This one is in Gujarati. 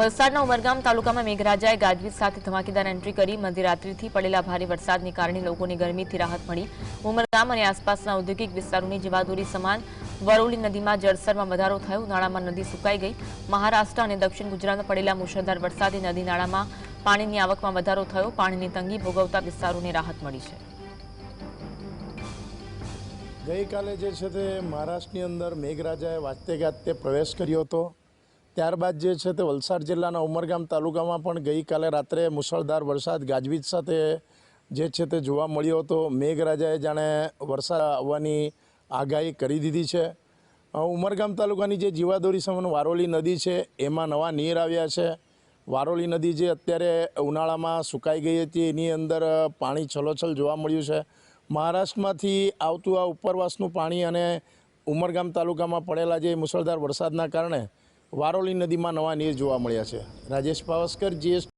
વલસાડના ઉમરગામ તાલુકામાં મેઘરાજાએ ગાજવીજ સાથે ધમાકેદાર એન્ટ્રી કરી. મધ્યરાત્રિથી પડેલા ભારે વરસાદને કારણે લોકોને ગરમીથી રાહત મળી. ઉમરગામ અને આસપાસના ઔદ્યોગિક વિસ્તારોની જીવાદોરી સમાન. વરોલી નદીમાં જળસ્તરમાં વધારો થયો. ઉનાળામાં નદી સુકાઈ ગઈ. મહારાષ્ટ્ર અને દક્ષિણ ગુજરાતમાં પડેલા મુશળધાર વરસાદે નદી નાળામાં પાણીની આવકમાં વધારો થયો. પાણીની તંગી ભોગવતા વિસ્તારોને રાહત મળી છે. ગઈકાલે જે છે તે મહારાષ્ટ્રની અંદર મેઘરાજાએ વાજતે ગાજતે પ્રવેશ કર્યો હતો. ત્યારબાદ જે છે તે વલસાડ જિલ્લાના ઉમરગામ તાલુકામાં પણ ગઈકાલે રાત્રે મુશળધાર વરસાદ ગાજવીજ સાથે જે છે તે જોવા મળ્યો હતો. મેઘરાજાએ જાણે વરસાદ આવવાની આગાહી કરી દીધી છે. ઉમરગામ તાલુકાની જે જીવાદોરી સમાન વારોલી નદી છે, એમાં નવા નીર આવ્યા છે. વારોલી નદી જે અત્યારે ઉનાળામાં સુકાઈ ગઈ હતી, એની અંદર પાણી છલોછલ જોવા મળ્યું છે. મહારાષ્ટ્રમાંથી આવતું આ ઉપરવાસનું પાણી અને ઉમરગામ તાલુકામાં પડેલા જે મુસળધાર વરસાદના કારણે વારોલી નદીમાં નવા નીર જોવા મળ્યા છે. રાજેશ પાવસ્કર જીએસ